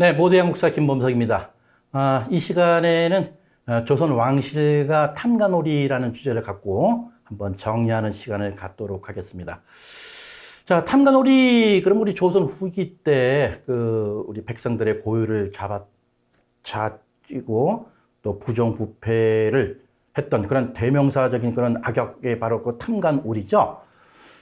네, 모두의 한국사 김범석입니다. 아, 이 시간에는 어, 조선 왕실과 탐관오리라는 주제를 갖고 한번 정리하는 시간을 갖도록 하겠습니다. 자, 탐관오리, 그럼 우리 조선 후기 때 그 우리 백성들의 고유를 잡아 잡고 또 부정부패를 했던 그런 대명사적인 그런 악역의 바로 그 탐관오리죠.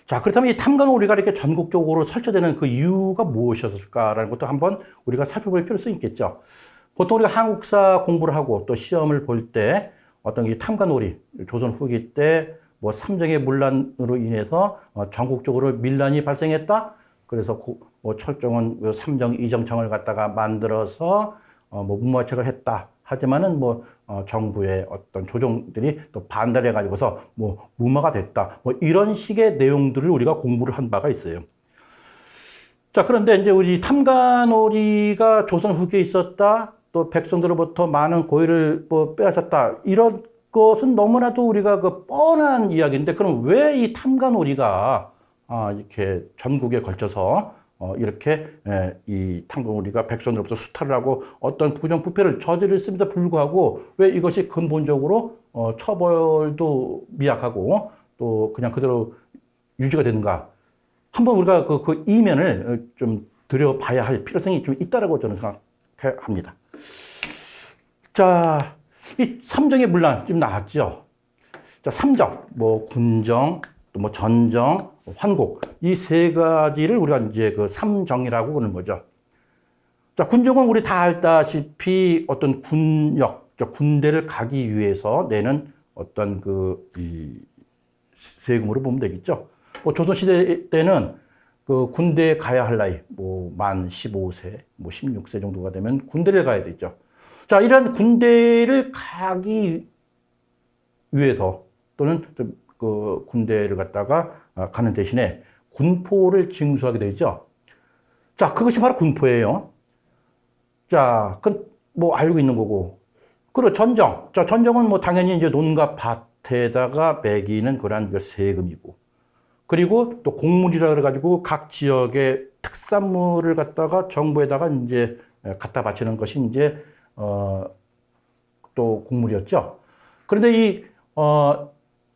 자, 그렇다면 이 탐관 오리가 이렇게 전국적으로 설치되는 그 이유가 무엇이었을까라는 것도 한번 우리가 살펴볼 필요성이 있겠죠. 보통 우리가 한국사 공부를 하고 또 시험을 볼 때 어떤 이 탐관 오리, 조선 후기 때 뭐 삼정의 문란으로 인해서 어, 전국적으로 밀란이 발생했다. 그래서 고- 뭐 철종은 그 삼정 이정청을 갖다가 만들어서 어, 뭐 문무화책을 했다. 하지만은 뭐 어, 정부의 어떤 조정들이 또 반대를 해가지고서 뭐 무마가 됐다. 뭐 이런 식의 내용들을 우리가 공부를 한 바가 있어요. 자, 그런데 이제 우리 탐관오리가 조선 후기에 있었다. 또 백성들로부터 많은 고의를 뭐 빼앗았다. 이런 것은 너무나도 우리가 그 뻔한 이야기인데 그럼 왜 이 탐관오리가 아, 이렇게 전국에 걸쳐서 어, 이렇게 에, 이 탐관오리가 백성들로부터 수탈을 하고 어떤 부정부패를 저질렀음에도 불구하고 왜 이것이 근본적으로 어, 처벌도 미약하고 또 그냥 그대로 유지가 되는가? 한번 우리가 그, 그 이면을 좀 들여봐야 할 필요성이 좀 있다라고 저는 생각합니다. 자, 이 삼정의 문란 좀 나왔죠. 자, 삼정, 뭐 군정, 또 뭐 전정, 환곡 이 세 가지를 우리가 이제 그 삼정이라고 그러는 거죠. 자, 군정은 우리 다 알다시피 어떤 군역, 저 군대를 가기 위해서 내는 어떤 그, 이 세금으로 보면 되겠죠. 뭐 조선 시대 때는 그 군대에 가야 할 나이, 뭐 만 15세, 뭐 16세 정도가 되면 군대를 가야 되죠. 자, 이런 군대를 가기 위해서 또는 좀 그 군대를 갔다가 아, 가는 대신에 군포를 징수하게 되죠. 자, 그것이 바로 군포예요. 자, 그 뭐 알고 있는 거고. 그리고 전정. 자, 전정은 뭐 당연히 이제 논과 밭에다가 매기는 그러한 그 세금이고. 그리고 또 공물이라 그래가지고 각 지역의 특산물을 갖다가 정부에다가 이제 갖다 바치는 것이 이제 어, 또 공물이었죠. 그런데 이 어,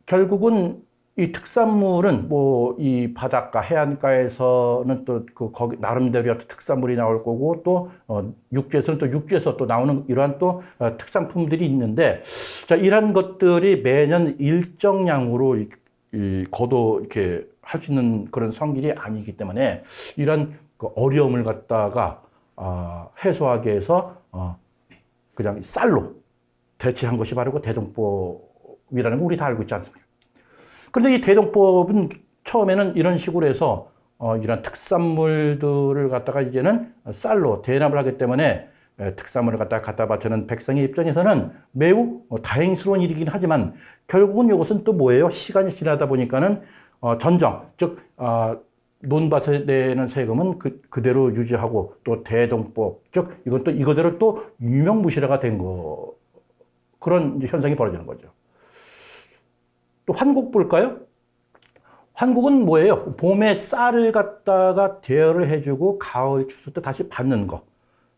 결국은 이 특산물은 뭐 이 바닷가 해안가에서는 또 그 거기 나름대로 어떤 특산물이 나올 거고 또 어, 육지에서는 또 육지에서 또 나오는 이러한 또 어, 특산품들이 있는데 자 이러한 것들이 매년 일정량으로 이, 이 거도 이렇게 할 수 있는 그런 성질이 아니기 때문에 이런 그 어려움을 갖다가 아, 해소하기 위해서 어, 그냥 쌀로 대체한 것이 바로 그 대동법 이라는 거 우리 다 알고 있지 않습니까? 그런데 이 대동법은 처음에는 이런 식으로 해서 어, 이런 특산물들을 갖다가 이제는 쌀로 대납을 하기 때문에 에, 특산물을 갖다가 갖다 바치는 백성의 입장에서는 매우 어, 다행스러운 일이긴 하지만 결국은 이것은 또 뭐예요? 시간이 지나다 보니까는 어, 전정, 즉 어, 논밭에 내는 세금은 그, 그대로 유지하고 또 대동법, 즉또 이거대로 또 유명무실화가 된 거 그런 현상이 벌어지는 거죠. 또 환곡 볼까요? 환곡은 뭐예요? 봄에 쌀을 갖다가 대여를 해주고 가을 추수 때 다시 받는 거.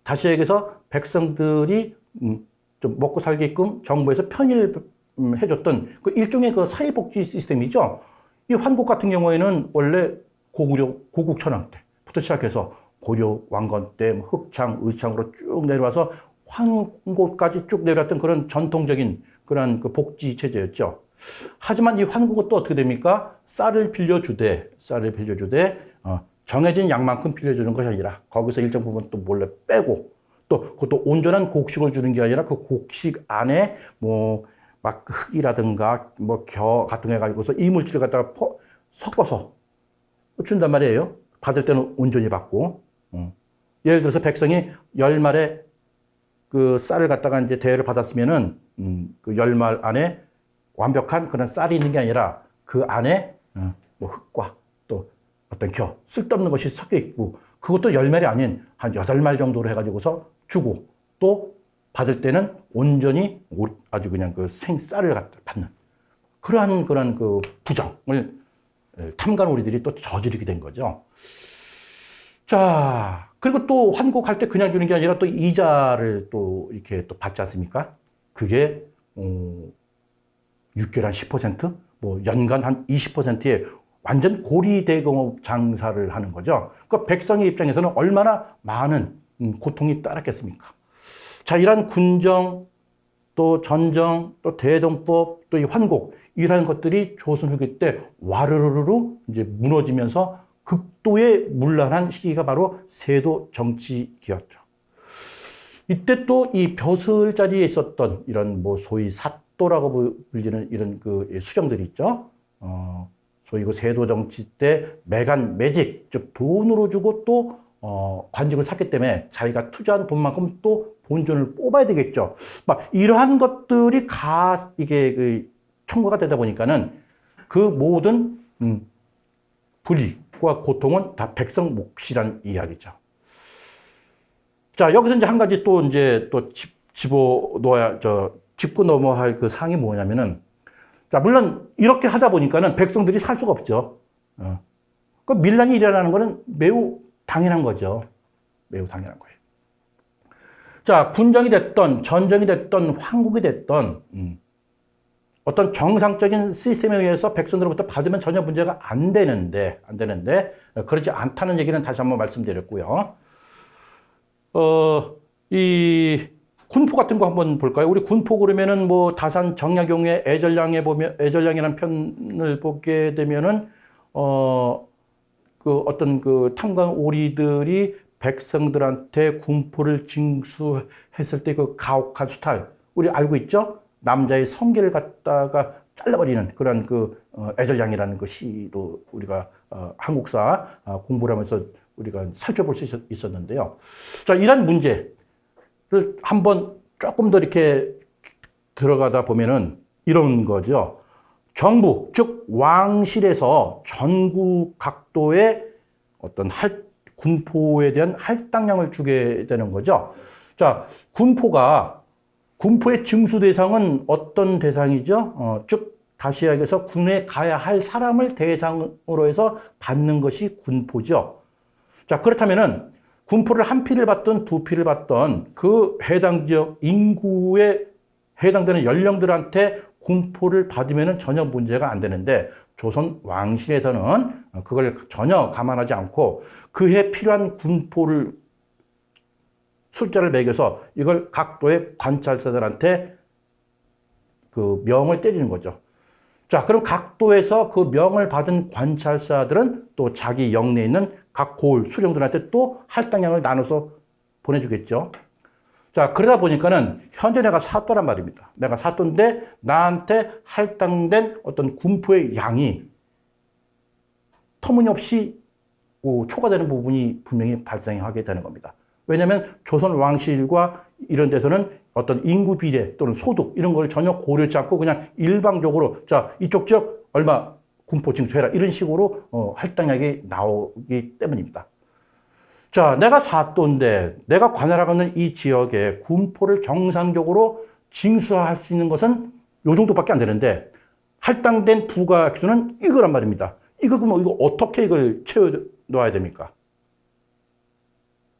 다시 얘기해서 백성들이 음, 좀 먹고 살게끔 정부에서 편의를 음, 해줬던 그 일종의 그 사회복지 시스템이죠. 이 환곡 같은 경우에는 원래 고구려 고국 천황 때부터 시작해서 고려 왕건 때뭐 흡창, 의창으로 쭉 내려와서 환곡까지 쭉 내려왔던 그런 전통적인 그런 그 복지 체제였죠. 하지만 이 환국은 또 어떻게 됩니까? 쌀을 빌려주되, 쌀을 빌려주되, 어, 정해진 양만큼 빌려주는 것이 아니라, 거기서 일정 부분 또 몰래 빼고, 또, 그것도 온전한 곡식을 주는 게 아니라 그 곡식 안에 뭐, 막 흙이라든가, 뭐, 겨 같은 거 해가지고서 이물질을 갖다가 퍼- 섞어서 준단 말이에요. 받을 때는 온전히 받고. 어. 예를 들어서 백성이 열 말에 그 쌀을 갖다가 이제 대여를 받았으면은, 음, 그열 말 안에 완벽한 그런 쌀이 있는 게 아니라 그 안에 어, 뭐 흙과 또 어떤 겨, 쓸데없는 것이 섞여 있고 그것도 열말이 아닌 한 여덟 말 정도로 해가지고서 주고 또 받을 때는 온전히 오- 아주 그냥 그 생쌀을 받는 그러한 그런 그 부정을 에, 탐관오리들이 또 저지르게 된 거죠. 자, 그리고 또 환곡할 때 그냥 주는 게 아니라 또 이자를 또 이렇게 또 받지 않습니까? 그게, 어, 6개월 한 10%? 뭐 연간 한 20%의 완전 고리대공업 장사를 하는 거죠. 그 백성의 입장에서는 얼마나 많은 음, 고통이 따랐겠습니까? 자, 이러한 군정, 또 전정, 또 대동법, 또 이 환곡, 이러한 것들이 조선 후기 때 와르르르 이제 무너지면서 극도의 문란한 시기가 바로 세도 정치기였죠. 이때 또 이 벼슬 자리에 있었던 이런 뭐 소위 사 또라고 불리는 이런 그 수령들이 있죠. 어, 소위 그 세도 정치 때 매간 매직, 즉 돈으로 주고 또 어, 관직을 샀기 때문에 자기가 투자한 돈만큼 또 본전을 뽑아야 되겠죠. 막 이러한 것들이 가 이게 그 청구가 되다 보니까는 그 모든 음, 불이과 고통은 다 백성 몫이란 이야기죠. 자 여기서 이제 한 가지 또 이제 또 집, 집어 놓아야 저 짚고 넘어야 할그 상이 뭐냐면은 자 물론 이렇게 하다 보니까는 백성들이 살 수가 없죠. 어. 그 밀란이 일어나는 거는 매우 당연한 거죠. 매우 당연한 거예요. 자, 군정이 됐던, 전정이 됐던, 황국이 됐던, 음, 어떤 정상적인 시스템에 의해서 백성들로부터 받으면 전혀 문제가 안 되는데, 안 되는데, 그렇지 않다는 얘기는 다시 한번 말씀드렸고요. 어, 이, 군포 같은 거 한번 볼까요? 우리 군포 그러면은 뭐 다산 정약용의 애절량에 보면, 애절량이라는 편을 보게 되면은, 어, 그 어떤 그 탐관 오리들이 백성들한테 군포를 징수했을 때 그 가혹한 수탈 우리 알고 있죠? 남자의 성계를 갖다가 잘라버리는 그런 그 어, 애절량이라는 그 시도 우리가 어, 한국사 어, 공부를 하면서 우리가 살펴볼 수 있었는데요. 자, 이런 문제를 한번 조금 더 이렇게 들어가다 보면은 이런 거죠. 정부, 즉 왕실에서 전국 각도의 어떤 할, 군포에 대한 할당량을 주게 되는 거죠. 자, 군포가 군포의 징수 대상은 어떤 대상이죠? 어, 즉 다시 이야기해서 군에 가야 할 사람을 대상으로 해서 받는 것이 군포죠. 자, 그렇다면은 군포를 한 피를 받던 두 피를 받던 그 해당 지역 인구에 해당되는 연령들한테 군포를 받으면 전혀 문제가 안 되는데 조선 왕실에서는 그걸 전혀 감안하지 않고 그해 필요한 군포를 숫자를 매겨서 이걸 각도의 관찰사들한테 그 명을 때리는 거죠. 자, 그럼 각도에서 그 명을 받은 관찰사들은 또 자기 영내에 있는 각 고을, 수령들한테 또 할당량을 나눠서 보내주겠죠. 자, 그러다 보니까는 현재 내가 사또란 말입니다. 내가 사또인데 나한테 할당된 어떤 군포의 양이 터무니없이 초과되는 부분이 분명히 발생하게 되는 겁니다. 왜냐하면 조선 왕실과 이런 데서는 어떤 인구 비례 또는 소득 이런 걸 전혀 고려하지 않고 그냥 일방적으로 자 이쪽 지역 얼마 군포 징수해라 이런 식으로 어, 할당량이 나오기 때문입니다. 자, 내가 사또인데 내가 관할하고 있는 이 지역에 군포를 정상적으로 징수할 수 있는 것은 요 정도밖에 안 되는데 할당된 부가 액수는 이거란 말입니다. 이거 그러면 이거 어떻게 이걸 채워 놓아야 됩니까?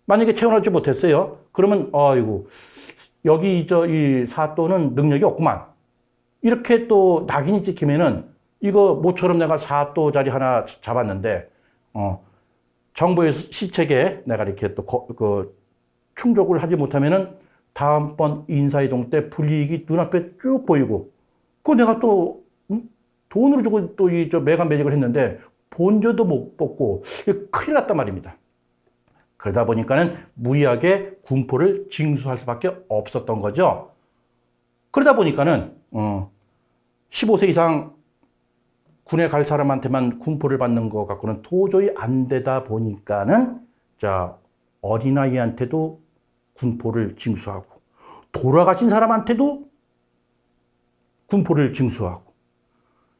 만약에 채워놓지 못했어요. 그러면 어이구 여기 저 이 사또는 능력이 없구만. 이렇게 또 낙인이 찍히면은 이거 모처럼 내가 사또 자리 하나 잡았는데 어 정부의 시책에 내가 이렇게 또그 충족을 하지 못하면은 다음번 인사이동 때 불이익이 눈앞에 쭉 보이고 그 내가 또 돈으로 주고 또 이 저 매간 매직을 했는데 본전도 못 뽑고 큰일 났단 말입니다. 그러다 보니까는 무리하게 군포를 징수할 수밖에 없었던 거죠. 그러다 보니까는 어 15세 이상 군에 갈 사람한테만 군포를 받는 것 갖고는 도저히 안 되다 보니까는 자 어린아이한테도 군포를 징수하고 돌아가신 사람한테도 군포를 징수하고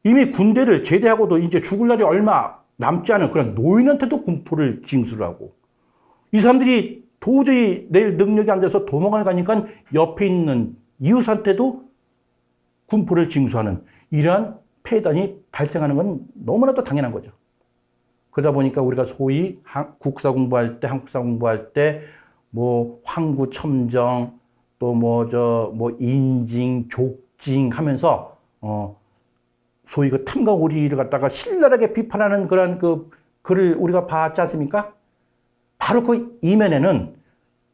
이미 군대를 제대하고도 이제 죽을 날이 얼마 남지 않은 그런 노인한테도 군포를 징수를 하고 이 사람들이 도저히 내일 능력이 안 돼서 도망을 가니까 옆에 있는 이웃한테도 군포를 징수하는 이러한 폐단이 발생하는 건 너무나도 당연한 거죠. 그러다 보니까 우리가 소위 한- 국사 공부할 때, 한국사 공부할 때, 뭐, 황구 첨정, 또 뭐, 저, 뭐, 인징, 족징 하면서, 어, 소위 그 탐과 오리를 갖다가 신랄하게 비판하는 그런 그 글을 우리가 봤지 않습니까? 바로 그 이면에는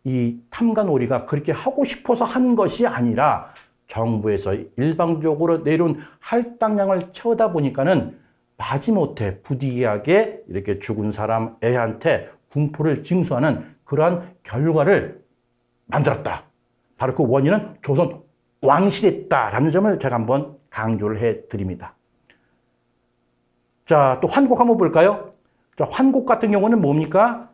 이 탐관 오리가 그렇게 하고 싶어서 한 것이 아니라 정부에서 일방적으로 내려온 할당량을 채우다 보니까는 마지못해 부디하게 이렇게 죽은 사람 애한테 군포를 징수하는 그러한 결과를 만들었다. 바로 그 원인은 조선 왕실이었다라는 점을 제가 한번 강조를 해 드립니다. 자, 또 환곡 한번 볼까요? 자, 환곡 같은 경우는 뭡니까?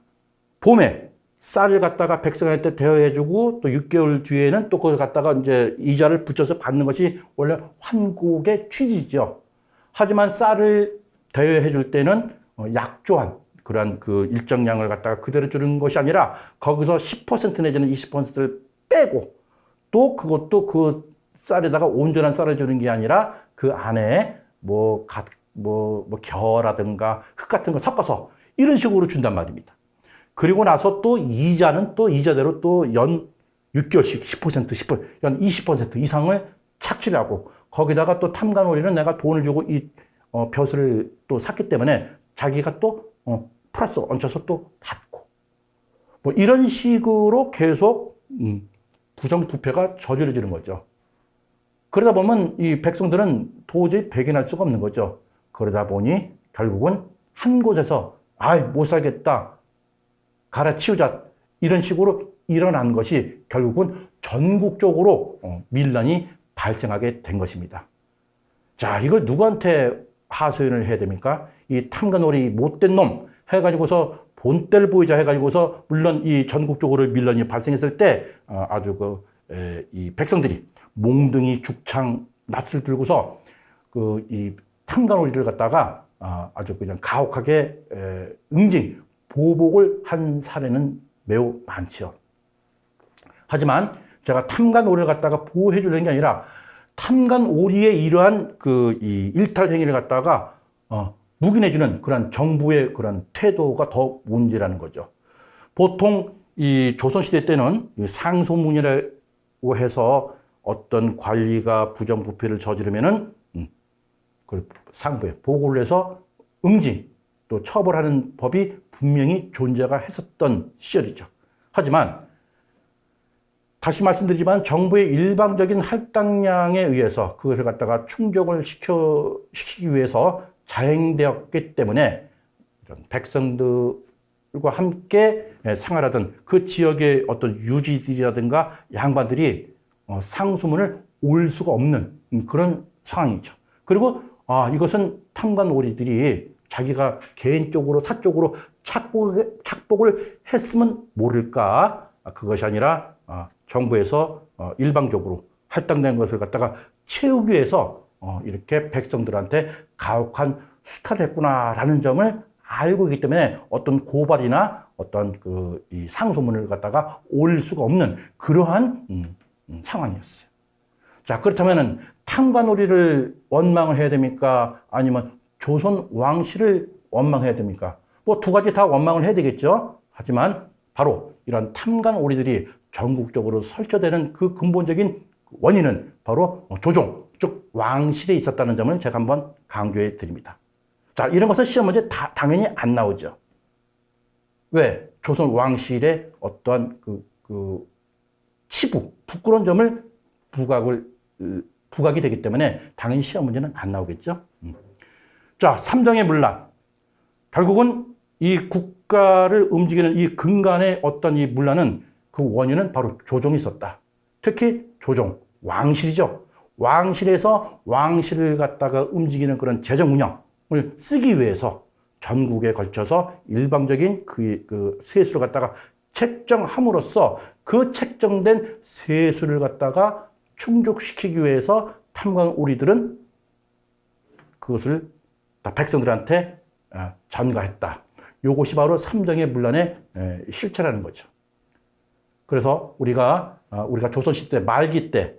봄에 쌀을 갖다가 백성한테 대여해주고 또 6개월 뒤에는 또 그걸 갖다가 이제 이자를 붙여서 받는 것이 원래 환곡의 취지죠. 하지만 쌀을 대여해줄 때는 어, 약조한 그러한 그 일정량을 갖다가 그대로 주는 것이 아니라 거기서 10% 내지는 20%를 빼고 또 그것도 그 쌀에다가 온전한 쌀을 주는 게 아니라 그 안에 뭐, 갓, 뭐, 뭐, 겨라든가 흙 같은 거 섞어서 이런 식으로 준단 말입니다. 그리고 나서 또 이자는 또 이자대로 또 연 6개월씩 10%, 10%, 연 20% 이상을 착취하고 거기다가 또 탐관오리는 내가 돈을 주고 이 어, 벼슬을 또 샀기 때문에 자기가 또 어, 플러스 얹혀서 또 받고 뭐 이런 식으로 계속 음, 부정부패가 저지러지는 거죠. 그러다 보면 이 백성들은 도저히 배긴할 수가 없는 거죠. 그러다 보니 결국은 한 곳에서 아이 못 살겠다 갈아치우자 이런 식으로 일어난 것이 결국은 전국적으로 어, 밀란이 발생하게 된 것입니다. 자 이걸 누구한테 하소연을 해야 됩니까? 이 탐관오리 못된 놈 해가지고서 본때를 보이자 해가지고서 물론 이 전국적으로 밀란이 발생했을 때 어, 아주 그 이 백성들이 몽둥이 죽창 낯을 들고서 그 이 탐관오리를 갖다가 아, 아주 그냥 가혹하게 에, 응징 보복을 한 사례는 매우 많지요. 하지만 제가 탐관 오리를 갖다가 보호해 주는 게 아니라 탐관 오리의 이러한 그이 일탈 행위를 갖다가 어, 묵인해 주는 그런 정부의 그런 태도가 더 문제라는 거죠. 보통 이 조선 시대 때는 이 상소문이라고 해서 어떤 관리가 부정부패를 저지르면은 음, 그 상부에 보고를 해서 응징 또 처벌하는 법이 분명히 존재가 했었던 시절이죠. 하지만 다시 말씀드리지만 정부의 일방적인 할당량에 의해서 그것을 갖다가 충족을 시켜 시키기 위해서 자행되었기 때문에 이런 백성들과 함께 생활하던 그 지역의 어떤 유지들이라든가 양반들이 어, 상소문을 올 수가 없는 그런 상황이죠. 그리고 아, 이것은 탐관오리들이 자기가 개인적으로 사적으로 착복, 착복을 했으면 모를까 아, 그것이 아니라 아, 정부에서 어, 일방적으로 할당된 것을 갖다가 채우기 위해서 어, 이렇게 백성들한테 가혹한 수탈을 했구나라는 점을 알고 있기 때문에 어떤 고발이나 어떤 그이 상소문을 갖다가 올 수가 없는 그러한 음, 음, 상황이었어요. 자 그렇다면은 탕관오리를 원망을 해야 됩니까? 아니면 조선 왕실을 원망해야 됩니까? 뭐 두 가지 다 원망을 해야 되겠죠. 하지만 바로 이런 탐관 오리들이 전국적으로 설쳐되는 그 근본적인 원인은 바로 조종, 즉 왕실에 있었다는 점을 제가 한번 강조해 드립니다. 자, 이런 것은 시험 문제 다, 당연히 안 나오죠. 왜? 조선 왕실의 어떠한 그, 그 치부, 부끄러운 점을 부각을, 부각이 되기 때문에 당연히 시험 문제는 안 나오겠죠. 음. 자, 삼정의 문란. 결국은 이 국가를 움직이는 이 근간의 어떤 이 문란은 그 원인은 바로 조종이 있었다. 특히 조종, 왕실이죠. 왕실에서 왕실을 갖다가 움직이는 그런 재정 운영을 쓰기 위해서 전국에 걸쳐서 일방적인 그, 그 세수를 갖다가 책정함으로써 그 책정된 세수를 갖다가 충족시키기 위해서 탐관 오리들은 그것을 다 백성들한테 아, 전가했다. 요것이 바로 삼정의 문란의 실체라는 거죠. 그래서 우리가 아, 우리가 조선시대 말기 때,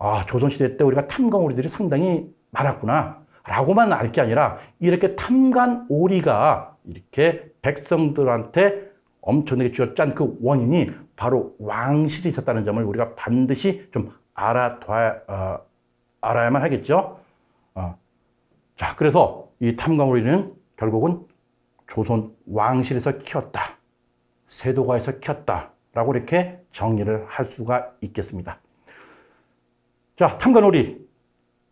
아 조선시대 때 우리가 탐관오리들이 상당히 많았구나. 라고만 알 게 아니라 이렇게 탐관 오리가 이렇게 백성들한테 엄청나게 쥐어짠 그 원인이 바로 왕실이 있었다는 점을 우리가 반드시 좀 알아둬야, 어, 알아야만 하겠죠. 어. 자, 그래서 이 탐관 오리는 결국은 조선 왕실에서 키웠다. 세도가에서 키웠다. 라고 이렇게 정리를 할 수가 있겠습니다. 자, 탐관오리.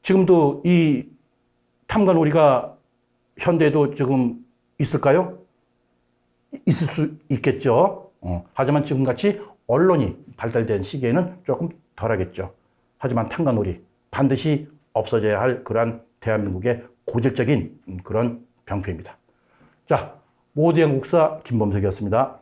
지금도 이 탐관오리가 현대에도 지금 있을까요? 있을 수 있겠죠. 어, 하지만 지금같이 언론이 발달된 시기에는 조금 덜하겠죠. 하지만 탐관오리 반드시 없어져야 할 그러한 대한민국의 고질적인 그런 병폐입니다. 자, 모두의 국사 김범석이었습니다.